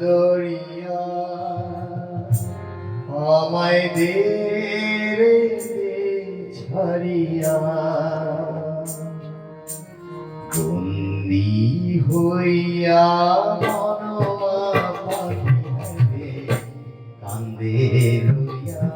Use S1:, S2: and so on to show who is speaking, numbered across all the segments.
S1: দরিয়া আমায় দে রে ঝরিয়া বন্দি হইয়া মনোমা কান্দে রইয়া।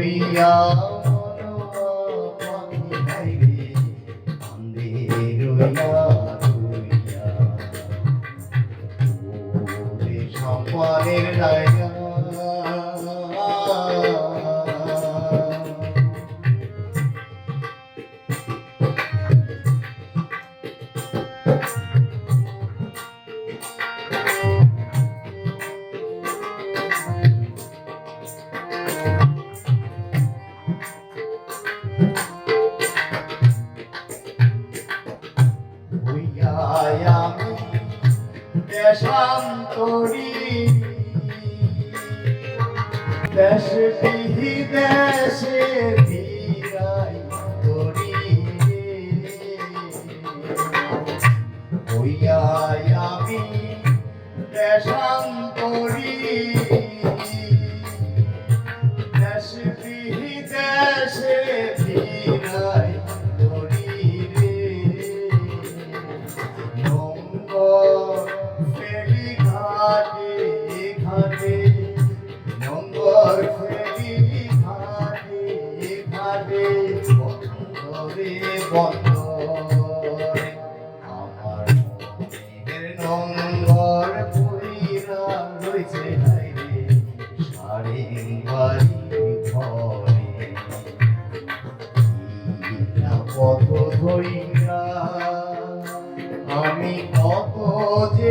S1: হইয়া মনোয়া মন হইবে অন্ধের হইয়া করি। দেশ বিহি দেশে বিরাই করি হইয়াই আমি দেশান্তরী। কত ধৈর্য আমি কত যে